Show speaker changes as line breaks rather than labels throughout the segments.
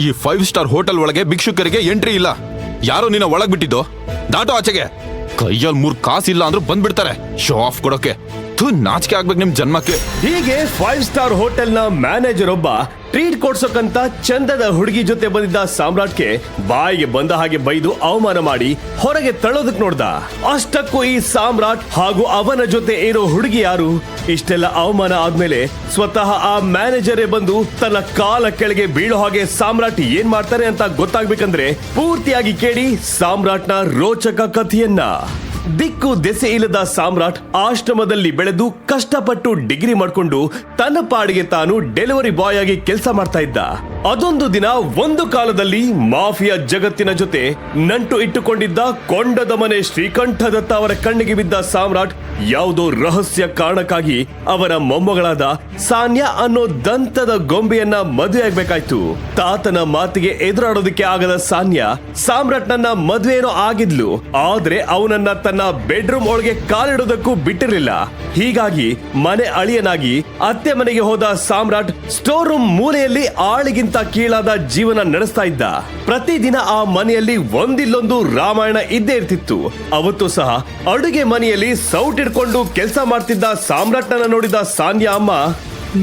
ಈ five star hotel ಒಳಗೆ ಭಿಕ್ಷುಕರಿಗೆ entry ಇಲ್ಲ. ಯಾರೋ ನಿನ್ನ ಒಳಗ್ ಬಿಟ್ಟಿದ್ದು? ದಾಟೋ ಆಚೆಗೆ. ಕೈಯಲ್ಲಿ ಮೂರ್ ಕಾಸಿಲ್ಲ ಅಂದ್ರೂ ಬಂದ್ಬಿಡ್ತಾರೆ. ಶೋ ಆಫ್ ಕೊಡೋಕೆ. ನಾಚಿಕೆ ಆಗ್ಬೇಕು ನಿಮ್ ಜನ್ಮಕ್ಕೆ.
ಹೀಗೆ ಫೈವ್ ಸ್ಟಾರ್ ಹೋಟೆಲ್ನ ಮ್ಯಾನೇಜರ್ ಒಬ್ಬ ಟ್ರೀಟ್ ಕೊಡ್ಸೋಕಂತ ಚಂದದ ಹುಡುಗಿ ಜೊತೆ ಬಂದಿದ್ದ ಸಾಮ್ರಾಟ್ಗೆ ಬಾಯಿಗೆ ಬಂದ ಹಾಗೆ ಬೈದು ಅವಮಾನ ಮಾಡಿ ಹೊರಗೆ ತಳ್ಳೋದಕ್ ನೋಡ್ದ. ಅಷ್ಟಕ್ಕೂ ಈ ಸಾಮ್ರಾಟ್ ಹಾಗೂ ಅವನ ಜೊತೆ ಇರೋ ಹುಡುಗಿ ಯಾರು? ಇಷ್ಟೆಲ್ಲ ಅವಮಾನ ಆದ್ಮೇಲೆ ಸ್ವತಃ ಆ ಮ್ಯಾನೇಜರೇ ಬಂದು ತನ್ನ ಕಾಲ ಕೆಳಗೆ ಬೀಳೋ ಹಾಗೆ ಸಾಮ್ರಾಟ್ ಏನ್ ಮಾಡ್ತಾರೆ ಅಂತ ಗೊತ್ತಾಗ್ಬೇಕಂದ್ರೆ ಪೂರ್ತಿಯಾಗಿ ಕೇಳಿ ಸಾಮ್ರಾಟ್ನ ರೋಚಕ ಕಥೆಯನ್ನ. ದಿಕ್ಕು ದೆಸೆ ಇಲ್ಲದ ಸಾಮ್ರಾಟ್ ಆಶ್ರಮದಲ್ಲಿ ಬೆಳೆದು ಕಷ್ಟಪಟ್ಟು ಡಿಗ್ರಿ ಮಾಡ್ಕೊಂಡು ತನ್ನ ಪಾಡಿಗೆ ತಾನು ಡೆಲಿವರಿ ಬಾಯ್ ಆಗಿ ಕೆಲಸ ಮಾಡ್ತಾ ಇದ್ದ. ಅದೊಂದು ದಿನ ಒಂದು ಕಾಲದಲ್ಲಿ ಮಾಫಿಯಾ ಜಗತ್ತಿನ ಜೊತೆ ನಂಟು ಇಟ್ಟುಕೊಂಡಿದ್ದ ಕೊಂಡದ ಮನೆ ಶ್ರೀಕಂಠದತ್ತ ಅವರ ಕಣ್ಣಿಗೆ ಬಿದ್ದ ಸಾಮ್ರಾಟ್ ಯಾವುದೋ ರಹಸ್ಯ ಕಾರಣಕ್ಕಾಗಿ ಅವರ ಮೊಮ್ಮಗಳಾದ ಸಾನ್ಯಾ ಅನ್ನೋ ದಂತದ ಗೊಂಬೆಯನ್ನ ಮದುವೆ ಆಗ್ಬೇಕಾಯ್ತು. ತಾತನ ಮಾತಿಗೆ ಎದುರಾಡೋದಕ್ಕೆ ಆಗದ ಸಾನ್ಯಾ ಸಾಮ್ರಾಟ್ನನ್ನ ಮದುವೆನೋ ಆಗಿದ್ಲು. ಆದ್ರೆ ಅವನನ್ನ ತನ್ನ ಬೆಡ್ರೂಮ್ ಒಳಗೆ ಕಾಲಿಡೋದಕ್ಕೂ ಬಿಟ್ಟಿರಲಿಲ್ಲ. ಹೀಗಾಗಿ ಮನೆ ಅಳಿಯನಾಗಿ ಅತ್ತೆ ಮನೆಗೆ ಹೋದ ಸಾಮ್ರಾಟ್ ಸ್ಟೋರ್ ರೂಮ್ ಮೂಲೆಯಲ್ಲಿ ಆಳಿಗಿಂತ ಕೀಳಾದ ಜೀವನ ನಡೆಸ್ತಾ ಇದ್ದ. ಪ್ರತಿದಿನ ಆ ಮನೆಯಲ್ಲಿ ಒಂದಿಲ್ಲೊಂದು ರಾಮಾಯಣ ಇದ್ದೇ ಇರ್ತಿತ್ತು. ಅವತ್ತು ಸಹ ಅಡುಗೆ ಮನೆಯಲ್ಲಿ ಸೌಟ್ ಹಿಡ್ಕೊಂಡು ಕೆಲಸ ಮಾಡ್ತಿದ್ದ ಸಾಮ್ರಾಟ್ನನ್ನ ನೋಡಿದ ಸಾನ್ಯಾ ಅಮ್ಮ,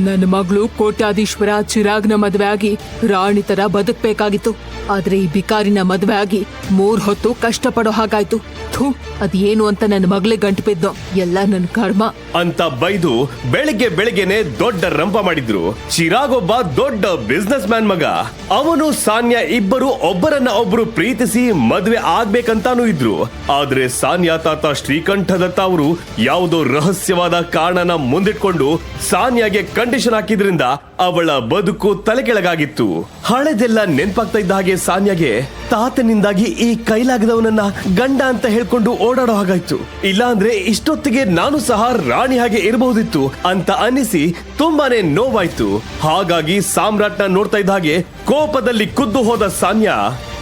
ನನ್ನ ಮಗಳು ಕೋಟ್ಯಾಧೀಶ್ವರ ಚಿರಾಗ್ನ ಮದುವೆ ಆಗಿ ರಾಣಿ ತರ ಬದುಕಬೇಕಾಗಿತ್ತು. ಆದ್ರೆ ಈ ಬಿಕಾರಿನ ಮದುವೆ ಆಗಿ ಮೂರ್ ಹೊತ್ತು ಕಷ್ಟಪಡೋ ಹಾಗಾಯ್ತು. ಥೂ, ಅದೇನು ಅಂತ ನನ್ನ ಮಗಳೇ ಗಂಟು ಬಿದ್ದು. ಎಲ್ಲ ನನ್ನ ಕರ್ಮ.
ಅಂತ ಬೈದು ಬೆಳಿಗ್ಗೆ ಬೆಳಿಗ್ಗೆನೆ ದೊಡ್ಡ ರಂಪ ಮಾಡಿದ್ರು. ಚಿರಾಗ್ ಒಬ್ಬ ದೊಡ್ಡ ಬಿಸ್ನೆಸ್ ಮ್ಯಾನ್ ಮಗ. ಅವನು, ಸಾನ್ಯಾ ಇಬ್ಬರು ಒಬ್ಬರನ್ನ ಒಬ್ಬರು ಪ್ರೀತಿಸಿ ಮದ್ವೆ ಆಗ್ಬೇಕಂತಾನು ಇದ್ರು. ಆದ್ರೆ ಸಾನ್ಯಾ ತಾತ ಶ್ರೀಕಂಠದತ್ತ ಅವರು ಯಾವುದೋ ರಹಸ್ಯವಾದ ಕಾರಣನ ಮುಂದಿಟ್ಕೊಂಡು ಸಾನ್ಯಾಗೆ ಕಂಡೀಷನ್ ಹಾಕಿದ್ರಿಂದ ಅವಳ ಬದುಕು ತಲೆಕೆಳಗಾಗಿತ್ತು. ಹಳೆದೆಲ್ಲ ನೆನ್ಪಾಗ್ತಾ ಇದ್ದ ಹಾಗೆ ಸಾನ್ಯಾಗೆ ತಾತನಿಂದಾಗಿ ಈ ಕೈಲಾಗದವನನ್ನ ಗಂಡ ಅಂತ ಹೇಳ್ಕೊಂಡು ಓಡಾಡೋ ಹಾಗಾಯ್ತು. ಇಲ್ಲಾಂದ್ರೆ ಇಷ್ಟೊತ್ತಿಗೆ ನಾನು ಸಹ ರಾಣಿ ಹಾಗೆ ಇರಬಹುದಿತ್ತು ಅಂತ ಅನ್ನಿಸಿ ತುಂಬಾನೇ ನೋವಾಯ್ತು. ಹಾಗಾಗಿ ಸಾಮ್ರಾಟ್ನ ನೋಡ್ತಾ ಇದ್ದ ಹಾಗೆ ಕೋಪದಲ್ಲಿ ಕುದ್ದು ಹೋದ ಸಾನ್ಯಾ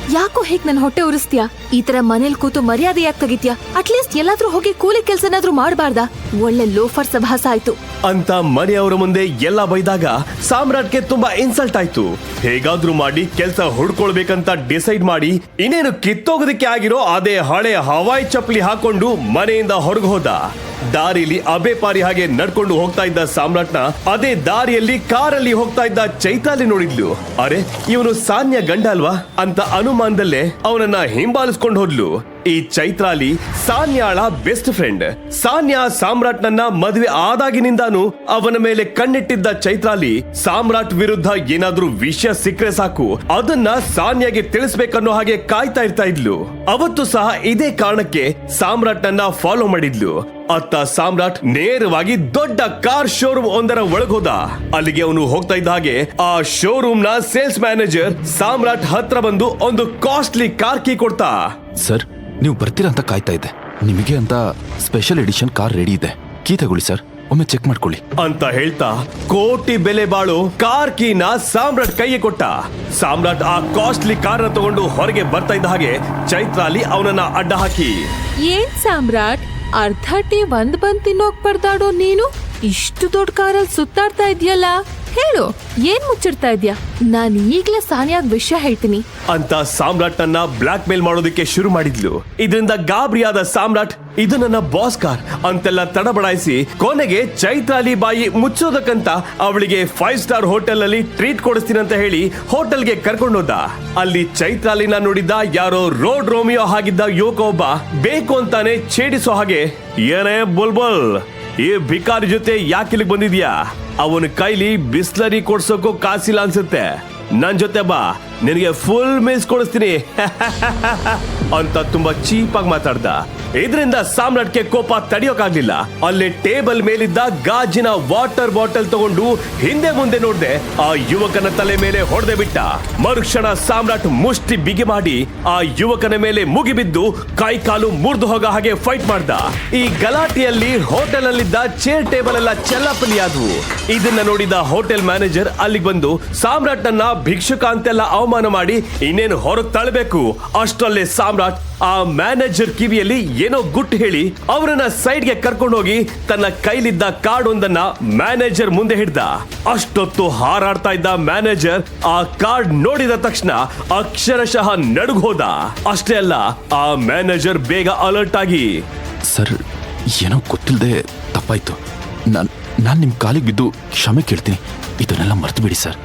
ಯಾಕೋ ಹೇಗ್ ನನ್ ಹೊಟ್ಟೆ ಉರಿಸ್ತೀಯಾ? ಈ ತರ ಮನೇಲಿ ಕೂತು ಮರ್ಯಾದೆ ಯಾಕೆ ತೆಗಿತ್ಯಾ? ಅಟ್ಲೀಸ್ಟ್ ಎಲ್ಲಾದ್ರೂ ಹೋಗಿ ಕೂಲಿ ಕೆಲ್ಸನಾದ್ರೂ ಮಾಡ್ಬಾರ್ದಾ? ಒಳ್ಳೆ ಲೋಫರ್ ಸಭಾಸ ಆಯ್ತು.
ಅಂತ ಮನೆಯವರ ಮುಂದೆ ಎಲ್ಲ ಬೈದಾಗ ಸಾಮ್ರಾಟ್ಗೆ ತುಂಬಾ ಇನ್ಸಲ್ಟ್ ಆಯ್ತು. ಹೇಗಾದ್ರೂ ಮಾಡಿ ಕೆಲಸ ಹುಡ್ಕೊಳ್ಬೇಕಂತ ಡಿಸೈಡ್ ಮಾಡಿ ಇನ್ನೇನು ಕಿತ್ತೋಗೋದಕ್ಕೆ ಆಗಿರೋ ಅದೇ ಹಳೆ ಹವಾಯಿ ಚಪ್ಪಲಿ ಹಾಕೊಂಡು ಮನೆಯಿಂದ ಹೊರಗೆ ಹೋದ. ದಾರಿಲಿ ಅಬೆ ಪಾರಿ ಹಾಗೆ ನಡ್ಕೊಂಡು ಹೋಗ್ತಾ ಇದ್ದ ಸಾಮ್ರಾಟ್ನ ಅದೇ ದಾರಿಯಲ್ಲಿ ಕಾರಲ್ಲಿ ಹೋಗ್ತಾ ಇದ್ದ ಚೈತಾಲಿ ನೋಡಿದ್ಲು. ಅರೆ, ಇವನು ಸಾನ್ಯ ಗಂಡ ಅಲ್ವಾ? ಅಂತ ಅನುಮಾನದಲ್ಲೇ ಅವನನ್ನ ಹಿಂಬಾಲಿಸ್ಕೊಂಡು ಹೋದ್ಲು. ಈ ಚೈತ್ರಾಲಿ ಸಾನ್ಯಾಳ ಬೆಸ್ಟ್ ಫ್ರೆಂಡ್. ಸಾನ್ಯಾ ಸಾಮ್ರಾಟ್ನನ್ನ ಮದುವೆ ಆದಾಗಿನಿಂದಾನು ಅವನ ಮೇಲೆ ಕಣ್ಣಿಟ್ಟಿದ್ದ ಚೈತ್ರಾಲಿ ಸಾಮ್ರಾಟ್ ವಿರುದ್ಧ ಏನಾದ್ರೂ ವಿಷಯ ಸಿಕ್ಕರೆ ಸಾಕು. ಅದನ್ನ ಸಾನ್ಯಾಗೆ ತಿಳಿಸ್ಬೇಕನ್ನೋ ಹಾಗೆ ಕಾಯ್ತಾ ಇರ್ತಾ ಇದ್ಲು. ಅವತ್ತು ಸಹ ಇದೇ ಕಾರಣಕ್ಕೆ ಸಾಮ್ರಾಟ್ನನ್ನ ಫಾಲೋ ಮಾಡಿದ್ಲು. ಅತ್ತ ಸಾಮ್ರಾಟ್ ನೇರವಾಗಿ ದೊಡ್ಡ ಕಾರ್ ಶೋರೂಮ್ ಒಂದರ ಒಳಗೋದ ಅಲ್ಲಿಗೆ ಅವನು ಹೋಗ್ತಾ ಇದ್ದ ಹಾಗೆ ಆ ಶೋರೂಮ್ನ ಸೇಲ್ಸ್ ಮ್ಯಾನೇಜರ್ ಸಾಮ್ರಾಟ್ ಹತ್ರ ಬಂದು ಒಂದು ಕಾಸ್ಟ್ಲಿ ಕಾರ್ ಕೀ ಕೊಡ್ತಾ.
ಸರ್ ನೀವು ಬರ್ತೀರಾ ಅಂತ ಕಾಯ್ತಾ ಇದ್ದೆ. ನಿಮಗೆ ಅಂತ ಸ್ಪೆಷಲ್ ಎಡಿಷನ್ ಕಾರ್ ರೆಡಿ ಇದೆ. ಕೀ ತಗೊಳ್ಳಿ ಸರ್. ಒಮ್ಮೆ ಚೆಕ್ ಮಾಡ್ಕೊಳ್ಳಿ.
ಅಂತ ಹೇಳ್ತಾ ಕೋಟಿ ಬೆಲೆ ಬಾಳು ಕಾರ್ ಕೀನ ಸಾಮ್ರಾಟ್ ಕೈಗೆ ಕೊಟ್ಟ. ಸಾಮ್ರಾಟ್ ಆ ಕಾಸ್ಟ್ಲಿ ಕಾರ್ ತಗೊಂಡು ಹೊರಗೆ ಬರ್ತಾ ಇದ್ದ ಹಾಗೆ ಚೈತ್ರಾಲಿ ಅವನನ್ನ ಅಡ್ಡ ಹಾಕಿ.
ಏನ್ ಸಾಮ್ರಾಟ್? ಅರ್ಧ ಟೀ ಒಂದ್ ಬಂದ್ ತಿನ್ನೋಕ್ ಪರ್ದಾಡೋ ನೀನು? ಇಷ್ಟು ದೊಡ್ಡ ಕಾರಲ್ಲಿ ಸುತ್ತಾಡ್ತಾ ಇದ್ಯಲ್ಲ? ಹೇಳು, ಏನ್ ಮುಚ್ಚಿಡ್ತಾ ಇದ್ಯಾ? ನಾನು ಈಗ್ಲೇ ಸಾನಿಯಾಗ್ ವಿಷಯ ಹೇಳ್ತೀನಿ.
ಅಂತ ಸಾಮ್ರಾಟ್ನನ್ನ ಬ್ಲಾಕ್ ಮೇಲ್ ಮಾಡೋದಕ್ಕೆ ಶುರು ಮಾಡಿದ್ಲು. ಇದರಿಂದ ಗಾಬರಿಯಾದ ಸಾಮ್ರಾಟ್, ಇದು ನನ್ನ ಬಾಸ್ ಕಾರ್ ಅಂತೆಲ್ಲ ತಡಬಡಾಯಿಸಿ ಕೊನೆಗೆ ಚೈತ್ರಾಲಿ ಬಾಯಿ ಮುಚ್ಚೋದಕ್ಕಂತ ಅವಳಿಗೆ ಫೈವ್ ಸ್ಟಾರ್ ಹೋಟೆಲ್ ಅಲ್ಲಿ ಟ್ರೀಟ್ ಕೊಡಿಸ್ತೀನಿ ಅಂತ ಹೇಳಿ ಹೋಟೆಲ್ಗೆ ಕರ್ಕೊಂಡೋದ ಅಲ್ಲಿ ಚೈತ್ರಾಲಿನ ನೋಡಿದ್ದ ಯಾರೋ ರೋಡ್ ರೋಮಿಯೋ ಆಗಿದ್ದ ಯುವಕ ಒಬ್ಬ ಬೇಕು ಅಂತಾನೆ ಛೇಡಿಸೋ ಹಾಗೆ, ಏನೇ ಬುಲ್ಬುಲ್. ಈ ಭಿಕಾರಿ ಜೊತೆ ಯಾಕೆ ಇಲ್ಲಿಗೆ ಬಂದಿದ್ಯಾ? ಅವನ ಕೈಲಿ ಬಿಸ್ಲರಿ ಕೊಡ್ಸೋಕೋ ಕಾಸಿಲ್ಲ ಅನ್ಸುತ್ತೆ. ನನ್ ಜೊತೆ ಬಾ. ನಿನಗೆ ಫುಲ್ ಮೀಸ್ ಕೊಡಿಸ್ತೀನಿ. ಅಂತ ತುಂಬಾ ಚೀಪಾಗಿ ಮಾತಾಡ್ದ. ಇದರಿಂದ ಸಾಮ್ರಾಟ್ಗೆ ಕೋಪ ತಡೆಯೋಕಾಗ್ಲಿಲ್ಲ. ಅಲ್ಲಿ ಟೇಬಲ್ ಮೇಲಿದ್ದ ಗಾಜಿನ ವಾಟರ್ ಬಾಟಲ್ ತಗೊಂಡು ಹಿಂದೆ ಮುಂದೆ ನೋಡ್ದೆ ಆ ಯುವಕನ ತಲೆ ಮೇಲೆ ಹೊಡೆದೆ ಬಿಟ್ಟ. ಮರುಕ್ಷಣ ಸಾಮ್ರಾಟ್ ಮುಷ್ಟಿ ಬಿಗಿ ಮಾಡಿ ಆ ಯುವಕನ ಮೇಲೆ ಮುಗಿಬಿದ್ದು ಕೈ ಕಾಲು ಮುರಿದು ಹೋಗ ಹಾಗೆ ಫೈಟ್ ಮಾಡ್ದ. ಈ ಗಲಾಟೆಯಲ್ಲಿ ಹೋಟೆಲ್ ಅಲ್ಲಿದ್ದ ಚೇರ್ ಟೇಬಲ್ ಎಲ್ಲ ಚೆಲ್ಲಾಪಲಿ ಇದನ್ನ ನೋಡಿದ ಹೋಟೆಲ್ ಮ್ಯಾನೇಜರ್ ಅಲ್ಲಿಗೆ ಬಂದು ಸಾಮ್ರಾಟ್ನನ್ನ ಭಿಕ್ಷುಕ ಅಂತೆಲ್ಲ ಅವಮಾನ ಅವಮಾನ ಮಾಡಿ ಇನ್ನೇನು ಹೊರಗೆ ತಳ್ಬೇಕು? ಅಷ್ಟರಲ್ಲೇ ಸಾಮ್ರಾಟ್ ಆ ಮ್ಯಾನೇಜರ್ ಕಿವಿಯಲ್ಲಿ ಏನೋ ಗುಟ್ಟು ಹೇಳಿ ಅವರನ್ನ ಸೈಡ್ಗೆ ಕರ್ಕೊಂಡೋಗಿ ತನ್ನ ಕೈಲಿದ್ದ ಕಾರ್ಡ್ ಒಂದನ್ನ ಮ್ಯಾನೇಜರ್ ಮುಂದೆ ಹಿಡ್ದ. ಅಷ್ಟೊತ್ತು ಹಾರಾಡ್ತಾ ಇದ್ದ ಮ್ಯಾನೇಜರ್ ಆ ಕಾರ್ಡ್ ನೋಡಿದ ತಕ್ಷಣ ಅಕ್ಷರಶಃ ನಡುಗ್ ಹೋದ. ಅಷ್ಟೇ ಅಲ್ಲ, ಆ ಮ್ಯಾನೇಜರ್ ಬೇಗ ಅಲರ್ಟ್ ಆಗಿ,
ಸರ್, ಏನೋ ಗೊತ್ತಿಲ್ಲದೆ ತಪ್ಪಾಯ್ತು. ನಾನು ನಾನು ನಿಮ್ಮ ಕಾಲಿಗೆ ಬಿದ್ದು ಕ್ಷಮೆ ಕೇಳ್ತೀನಿ. ಇದನ್ನೆಲ್ಲ ಮರ್ತು ಬಿಡಿ ಸರ್.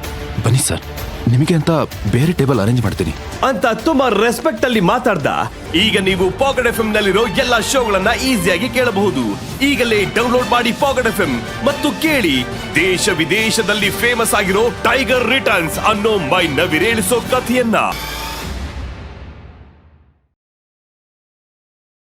ಬನ್ನಿ ಸರ್. ನಿಮಗೆ ಅಂತ ಬೇರೆ ಟೇಬಲ್ ಅರೇಂಜ್ ಮಾಡ್ತೀನಿ.
ಅಂತ ತುಂಬಾ ರೆಸ್ಪೆಕ್ಟ್ ಅಲ್ಲಿ ಮಾತಾಡ್ದ. ಈಗ ನೀವು ಪಾಕೆಟ್ ಎಫ್ ನಲ್ಲಿರೋ ಎಲ್ಲಾ ಶೋಗಳನ್ನ ಈಸಿಯಾಗಿ ಕೇಳಬಹುದು. ಈಗಲೇ ಡೌನ್ಲೋಡ್ ಮಾಡಿ ಪಾಕೆಟ್ ಎಫ್ ಮತ್ತು ಕೇಳಿ. ದೇಶ ವಿದೇಶದಲ್ಲಿ ಫೇಮಸ್ ಆಗಿರೋ ಟೈಗರ್ ರಿಟರ್ನ್ಸ್ ಅನ್ನೋ ಮೈ ನವಿರೇಳಿಸೋ ಕಥೆಯನ್ನ.